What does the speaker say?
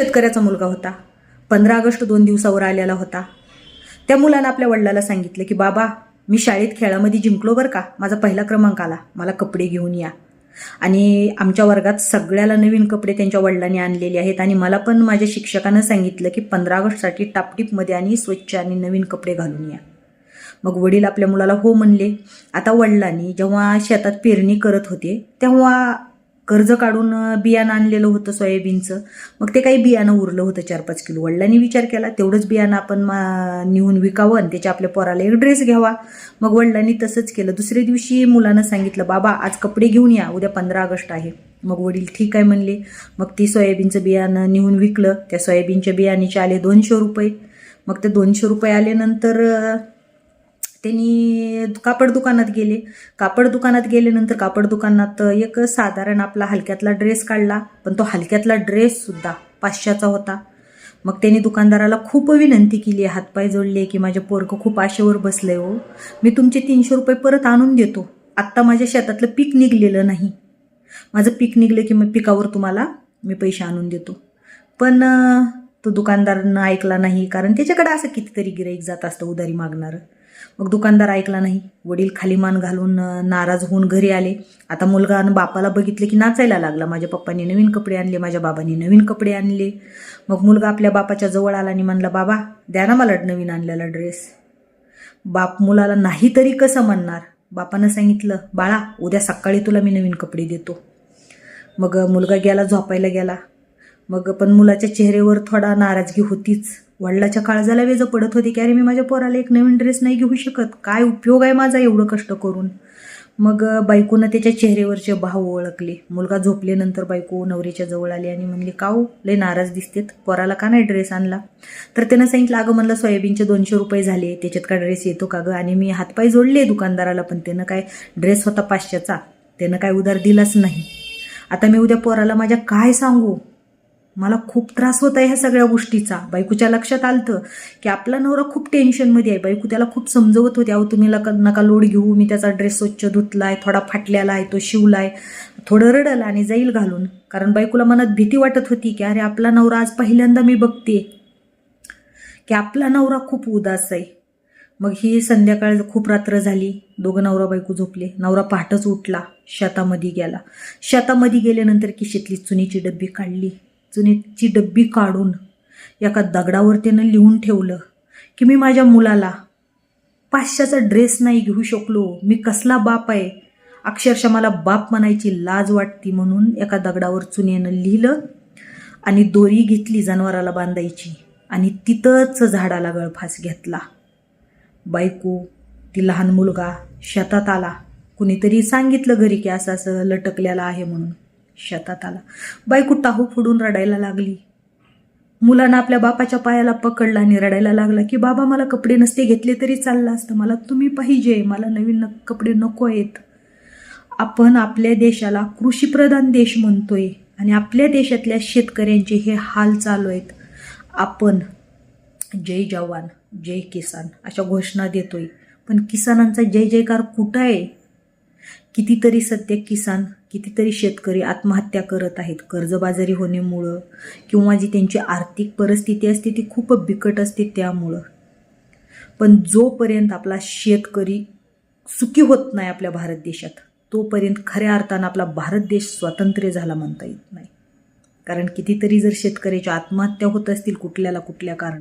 शेतकऱ्याचा मुलगा होता. पंधरा ऑगस्ट दोन दिवसावर आलेला होता. त्या मुलानं आपल्या वडिलाला सांगितलं की बाबा मी शाळेत खेळामध्ये जिंकलो बरं का? माझा पहिला क्रमांक आला. मला कपडे घेऊन या. आणि आमच्या वर्गात सगळ्याला नवीन कपडे त्यांच्या वडिलांनी आणलेले आहेत आणि मला पण माझ्या शिक्षकानं सांगितलं की पंधरा ऑगस्टसाठी टापटीपमध्ये आणि स्वच्छ आणि नवीन कपडे घालून या. मग वडील आपल्या मुलाला हो म्हणले. आता वडिलांनी जेव्हा शेतात पेरणी करत होते तेव्हा कर्ज काढून बियाणं आणलेलं होतं सोयाबीनचं. मग ते काही बियाणं उरलं होतं चार पाच किलो. वडिलांनी विचार केला तेवढंच बियाणं आपण मा नेऊन विकावं आणि त्याच्या आपल्या पोराला एक ड्रेस घ्यावा. मग वडिलांनी तसंच केलं. दुसऱ्या दिवशी मुलानं सांगितलं बाबा आज कपडे घेऊन या उद्या पंधरा ऑगस्ट आहे. मग वडील ठीक आहे म्हणले. मग ती सोयाबीनचं बियाणं नेऊन विकलं. त्या सोयाबीनच्या बियाणीचे आले दोनशे रुपये. मग ते दोनशे रुपये आल्यानंतर त्यांनी कापड दुकानात गेले. कापड दुकानात गेल्यानंतर कापड दुकानात एक साधारण आपला हलक्यातला ड्रेस काढला. पण तो हलक्यातला ड्रेससुद्धा पाचशेचा होता. मग त्यांनी दुकानदाराला खूप विनंती केली. हातपाय जोडले की माझ्या पोरकं खूप आशेवर बसलंय हो. मी तुमचे तीनशे रुपये परत आणून देतो. आत्ता माझ्या शेतातलं पीक निघलेलं नाही. माझं पीक निघलं की मग पिकावर तुम्हाला मी पैसे आणून देतो. पण तो दुकानदारनं ऐकला नाही. कारण त्याच्याकडे असं कितीतरी गिराईक जात असतं उधारी मागणारं. मग दुकानदार ऐकला नाही. वडील खाली मान घालून नाराज होऊन घरी आले. आता मुलगा आणि बापाला बघितलं की नाचायला लागला. माझ्या पप्पांनी नवीन कपडे आणले माझ्या बाबांनी नवीन कपडे आणले. मग मुलगा आपल्या बापाच्या जवळ आला आणि म्हणला बाबा द्या ना मला नवीन आणलेला ड्रेस. बाप मुलाला नाही तरी कसं म्हणणार? बापानं सांगितलं बाळा उद्या सकाळी तुला मी नवीन कपडे देतो. मग मुलगा गेला झोपायला गेला. मग पण मुलाच्या चेहऱ्यावर थोडा नाराजगी होतीच. वडिलाच्या काळजाला वेज पडत होती. की अरे मी माझ्या पोराला एक नवीन ड्रेस नाही घेऊ शकत. काय उपयोग आहे माझा एवढं कष्ट करून? मग बायकोनं त्याच्या चेहऱ्यावरचे भाव ओळखले. मुलगा झोपल्यानंतर बायको नवरीच्या जवळ आली आणि म्हणली काव लय नाराज दिसतेत. पोराला का नाही ड्रेस आणला? तर त्यानं सांगितलं अगं म्हणलं सोयाबीनचे दोनशे रुपये झाले. त्याच्यात का ड्रेस येतो का गं? आणि मी हातपाय जोडले दुकानदाराला पण त्यानं काय ड्रेस होता पाचशेचा. त्यानं काय उधार दिलाच नाही. आता मी उद्या पोराला माझ्या काय सांगू? मला खूप त्रास होत आहे ह्या सगळ्या गोष्टीचा. बायकोच्या लक्षात आलतं की आपला नवरा खूप टेन्शनमध्ये आहे. बायको त्याला खूप समजवत होती अहो तुम्ही लका नका लोड घेऊ. मी त्याचा ड्रेस स्वच्छ धुतला आहे थोडा फाटलेला आहे तो शिवलाय. थोडं रडल आणि जाईल घालून. कारण बायकोला मनात भीती वाटत होती की अरे आपला नवरा आज पहिल्यांदा मी बघते की आपला नवरा खूप उदास आहे. मग ही संध्याकाळ खूप रात्र झाली. दोघं नवरा बायको झोपले. नवरा पहाटच उठला. शेतामध्ये गेला. शेतामध्ये गेल्यानंतर किशीतली चुनीची डब्बी काढली. चुनीची डब्बी काढून एका दगडावर त्यानं लिहून ठेवलं की मी माझ्या मुलाला पाचशेचा ड्रेस नाही घेऊ शकलो. मी कसला बाप आहे? अक्षरशः मला बाप म्हणायची लाज वाटती म्हणून एका दगडावर चुनेनं लिहिलं आणि दोरी घेतली जनावराला बांधायची आणि तिथंच झाडाला गळफास घेतला. बायको ती लहान मुलगा शेतात आला. कुणीतरी सांगितलं घरी की असं असं लटकलेला आहे म्हणून. शेतात आला. बायको टाहू फोडून रडायला लागली? मुलानं आपल्या बापाच्या पायाला पकडला आणि रडायला लागला की बाबा मला कपडे नसते घेतले तरी चाललं असतं. मला तुम्ही पाहिजे. मला नवीन न- कपडे नको आहेत. आपण आपल्या देशाला कृषीप्रधान देश म्हणतोय आणि आपल्या देशातल्या शेतकऱ्यांचे हे हाल चालू आहेत. आपण जय जवान जय किसान अशा घोषणा देतोय. पण किसानांचा जय जयकार कुठं आहे? कितीतरी सध्या किसान कितीतरी शेतकरी आत्महत्या करत आहेत. कर्जबाजारी होण्यामुळं किंवा जी त्यांची आर्थिक परिस्थिती असते ती खूप बिकट असते त्यामुळं. पण जोपर्यंत आपला शेतकरी सुखी होत नाही आपल्या भारत देशात तोपर्यंत खऱ्या अर्थानं आपला भारत देश स्वातंत्र्य झाला म्हणता येत नाही. कारण कितीतरी जर शेतकऱ्याच्या आत्महत्या होत असतील कुठल्याला कुठल्या कारण